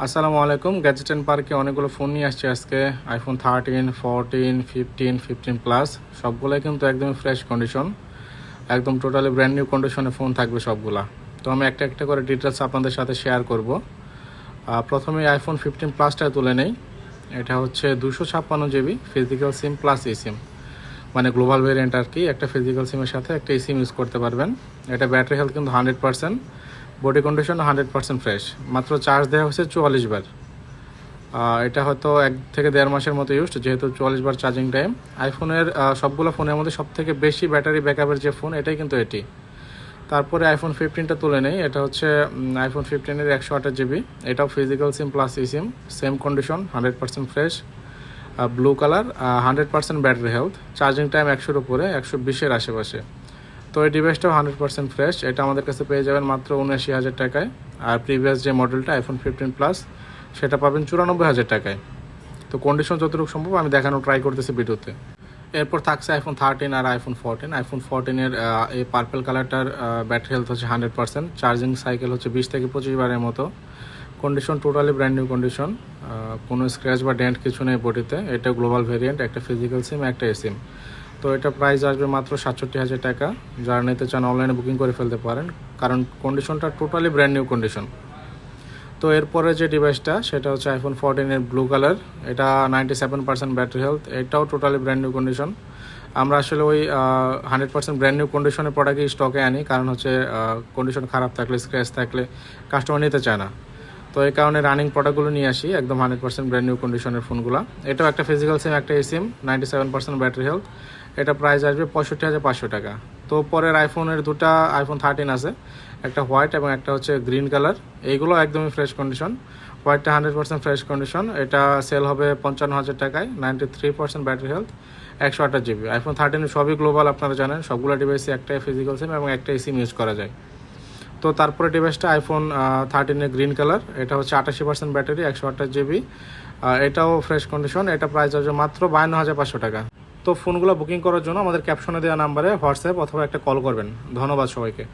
আসসালামু আলাইকুম। Gadget and পার্কে অনেকগুলো ফোন নিয়ে আসছে আজকে। IPhone thirteen fourteen fifteen fifteen plus সবগুলোই কিন্তু একদমই ফ্রেশ কন্ডিশন একদম টোটালি ব্র্যান্ড নিউ কন্ডিশনে ফোন থাকবে সবগুলা। তো আমি একটা একটা করে ডিটেলস আপনাদের সাথে শেয়ার করব। প্রথমে আইফোন ফিফটিন প্লাসটা তুলে নেই। এটা হচ্ছে দুশো ছাপ্পান্ন GB physical SIM plus eSIM মানে গ্লোবাল ভেরিয়েন্ট আর কি। একটা ফিজিক্যাল সিমের সাথে একটা ই সিম ইউজ করতে পারবেন। এটা ব্যাটারি হেলথ কিন্তু hundred percent body condition hundred percent fresh. মাত্র চার্জ দেওয়া হচ্ছে চুয়াল্লিশ বার। এটা হয়তো এক থেকে দেড় মাসের মতো ইউজড যেহেতু চুয়াল্লিশ বার চার্জিং টাইম আইফোনের সবগুলো ফোনের মধ্যে সব থেকে বেশি ব্যাটারি ব্যাকআপের যে ফোন এটাই কিন্তু এটি। তারপরে আইফোন ফিফটিনটা তুলে নেই। এটা হচ্ছে আইফোন ফিফটিনের একশো আঠাশ জিবি এটাও physical SIM plus eSIM same condition hundred percent fresh blue colour hundred percent battery health charging time একশোর উপরে, একশো বিশের আশেপাশে। তো এই ডিভাইসটাও হান্ড্রেড পার্সেন্ট ফ্রেশ। এটা আমাদের কাছে পেয়ে যাবেন মাত্র উনআশি হাজার টাকায়। আর প্রিভিয়াস যে মডেলটা আইফোন ফিফটিন প্লাস সেটা পাবেন চুরানব্বই হাজার টাকায়। তো কন্ডিশন যতটুকু সম্ভব, আমি দেখানো ট্রাই করতেছি ভিডিওতে। এরপর থাকছে আইফোন থার্টিন আর আইফোন ফোরটিন আইফোন ফোরটিনের এই পার্পেল কালারটার ব্যাটারি হেলথ হচ্ছে হান্ড্রেড পার্সেন্ট। চার্জিং সাইকেল হচ্ছে বিশ থেকে পঁচিশ বারের মতো। Condition totally brand new condition কোনো স্ক্র্যাচ বা ডেন্ট কিছু নেই বডিতে এটা গ্লোবাল ভেরিয়েন্ট একটা ফিজিক্যাল সিম একটা এসিম তো এটা প্রাইস আসবে মাত্র সাতষট্টি হাজার টাকা। যারা নিতে চান অনলাইনে বুকিং করে ফেলতে পারেন, কারণ কন্ডিশনটা টোটালি ব্র্যান্ড নিউ কন্ডিশন তো এরপরে যে ডিভাইসটা সেটা হচ্ছে আইফোন ফোরটিনের ব্লু কালার এটা ninety seven percent battery health এটাও টোটালি ব্র্যান্ড নিউ কন্ডিশন আমরা আসলে ওই হান্ড্রেড পার্সেন্ট ব্র্যান্ড নিউ কন্ডিশনের প্রোডাক্টই স্টকে আনি, কারণ হচ্ছে কন্ডিশন খারাপ থাকলে স্ক্র্যাচ থাকলে কাস্টমার নিতে চায় না। তো এই কারণে রানিং প্রোডাক্টগুলো নিয়ে আসি, একদম হান্ড্রেড পার্সেন্ট ব্র্যান্ড নিউ কন্ডিশনের ফোনগুলো এটাও একটা ফিজিক্যাল সিম একটা eSIM ninety seven percent battery health এটা প্রাইস আসবে পঁয়ষট্টি হাজার পাঁচশো টাকা। তো পরের আইফোনের দুটা আইফোন থার্টিন আছে, একটা হোয়াইট এবং একটা হচ্ছে গ্রিন কালার এইগুলো একদমই ফ্রেশ কন্ডিশন হোয়াইটটা হান্ড্রেড পার্সেন্ট ফ্রেশ কন্ডিশন এটা সেল হবে পঞ্চান্ন হাজার টাকায় ninety three percent battery health একশো আঠাশ জিবি আইফোন থার্টিন সবই গ্লোবাল আপনারা জানেন। সবগুলো ডিভাইসে একটাই ফিজিক্যাল সিম এবং একটা সিম ইউজ করা যায়। তো তারপরে ডিভাইসটা আইফোন থার্টিনের গ্রিন কালার এটা হচ্ছে আটাশি পার্সেন্ট ব্যাটারি, একশো আঠাশ জিবি এটাও ফ্রেশ কন্ডিশন এটা প্রাইস আসবে মাত্র বায়ান্ন হাজার পাঁচশো টাকা। তো ফোনগুলো বুকিং করার জন্য আমাদের ক্যাপশনে দেওয়া নাম্বারে হোয়াটসঅ্যাপ অথবা একটা কল করবেন। ধন্যবাদ সবাইকে।